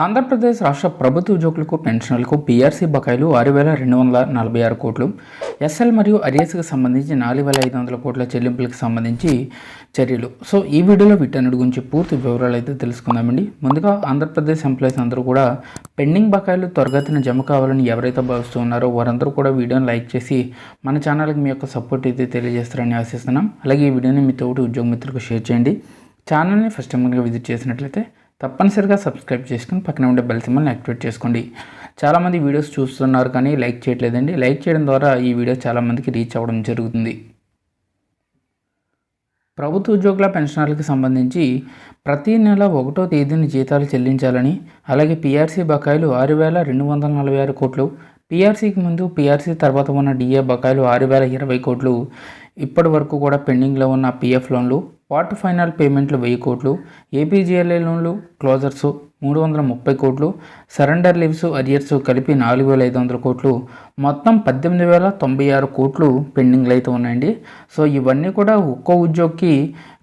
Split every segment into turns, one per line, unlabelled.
ఆంధ్రప్రదేశ్ రాష్ట్ర ప్రభుత్వ ఉద్యోగులకు పెన్షన్లకు పీఆర్సీ బకాయిలు ఆరు వేల రెండు వందల నలభై ఆరు కోట్లు. ఎస్ఎల్ మరియు అరియస్కి సంబంధించి నాలుగు వేల ఐదు వందల కోట్ల చెల్లింపులకు సంబంధించి చర్యలు. సో ఈ వీడియోలో వీటన్నిటి గురించి పూర్తి వివరాలు అయితే తెలుసుకుందామండి. ముందుగా ఆంధ్రప్రదేశ్ ఎంప్లాయీస్ అందరూ కూడా పెండింగ్ బకాయిలు త్వరగతిన జమ కావాలని ఎవరైతే భావిస్తున్నారో వారందరూ కూడా వీడియోని లైక్ చేసి మన ఛానల్కి మీ యొక్క సపోర్ట్ అయితే తెలియజేస్తారని ఆశిస్తున్నాం. అలాగే ఈ వీడియోని మీ తోటి ఉద్యోగ మిత్రులకు షేర్ చేయండి. ఛానల్ని ఫస్ట్ టైం కనుక విజిట్ చేసినట్లయితే తప్పనిసరిగా సబ్స్క్రైబ్ చేసుకుని పక్కన ఉండే బెల్ సింబల్ని యాక్టివేట్ చేసుకోండి. చాలామంది వీడియోస్ చూస్తున్నారు కానీ లైక్ చేయట్లేదండి. లైక్ చేయడం ద్వారా ఈ వీడియో చాలామందికి రీచ్ అవ్వడం జరుగుతుంది. ప్రభుత్వ ఉద్యోగుల పెన్షనర్లకు సంబంధించి ప్రతి నెల ఒకటో తేదీని జీతాలు చెల్లించాలని అలాగే పీఆర్సీ బకాయిలు ఆరు వేల రెండు వందల నలభై ఆరు కోట్లు పీఆర్సీకి ముందు పీఆర్సీ తర్వాత ఉన్న డిఏ బకాయిలు ఆరు వేల ఇరవై కోట్లు ఇప్పటి వరకు కూడా పెండింగ్లో ఉన్న పీఎఫ్ లోన్లు క్వార్టర్ ఫైనల్ పేమెంట్లు వెయ్యి కోట్లు ఏపీజీఎల్ఏ లోన్లు క్లోజర్స్ మూడు వందల ముప్పై కోట్లు సరెండర్ లీవ్స్ అరియర్స్ కలిపి నాలుగు వేల ఐదు వందల కోట్లు. మొత్తం పద్దెనిమిది వేల తొంభై ఆరు కోట్లు పెండింగ్లు అయితే ఉన్నాయండి. సో ఇవన్నీ కూడా ఒక్కో ఉద్యోగికి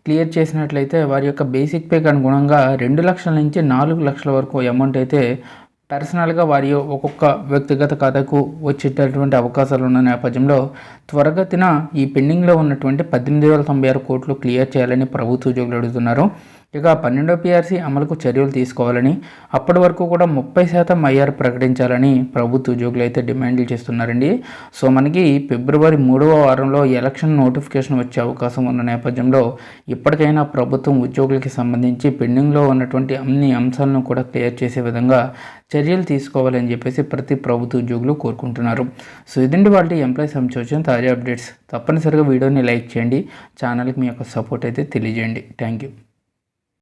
క్లియర్ చేసినట్లయితే వారి యొక్క బేసిక్ పేకి అనుగుణంగా రెండు లక్షల నుంచి నాలుగు లక్షల వరకు అమౌంట్ అయితే పర్సనల్గా వారి ఒక్కొక్క వ్యక్తిగత ఖాతాకు వచ్చేటటువంటి అవకాశాలు ఉన్న నేపథ్యంలో త్వరగతిన ఈ పెండింగ్లో ఉన్నటువంటి పద్దెనిమిది వేల తొంభై ఆరు కోట్లు క్లియర్ చేయాలని ప్రభుత్వ ఉద్యోగులు అడుగుతున్నారు. ఇక పన్నెండో పీఆర్సీ అమలుకు చర్యలు తీసుకోవాలని అప్పటి వరకు కూడా ముప్పై శాతం ఐఆర్ ప్రకటించాలని ప్రభుత్వ ఉద్యోగులు అయితే డిమాండ్లు చేస్తున్నారండి. సో మనకి ఫిబ్రవరి మూడవ వారంలో ఎలక్షన్ నోటిఫికేషన్ వచ్చే అవకాశం ఉన్న నేపథ్యంలో ఇప్పటికైనా ప్రభుత్వం ఉద్యోగులకి సంబంధించి పెండింగ్లో ఉన్నటువంటి అన్ని అంశాలను కూడా క్లియర్ చేసే విధంగా చర్యలు తీసుకోవాలని చెప్పేసి ప్రతి ప్రభుత్వ ఉద్యోగులు కోరుకుంటున్నారు. సో ఇదండి వాళ్ళ ఎంప్లాయీస్ సంబంధించిన తాజా అప్డేట్స్. తప్పనిసరిగా వీడియోని లైక్ చేయండి. ఛానల్కి మీ యొక్క సపోర్ట్ అయితే తెలియజేయండి. Thank you.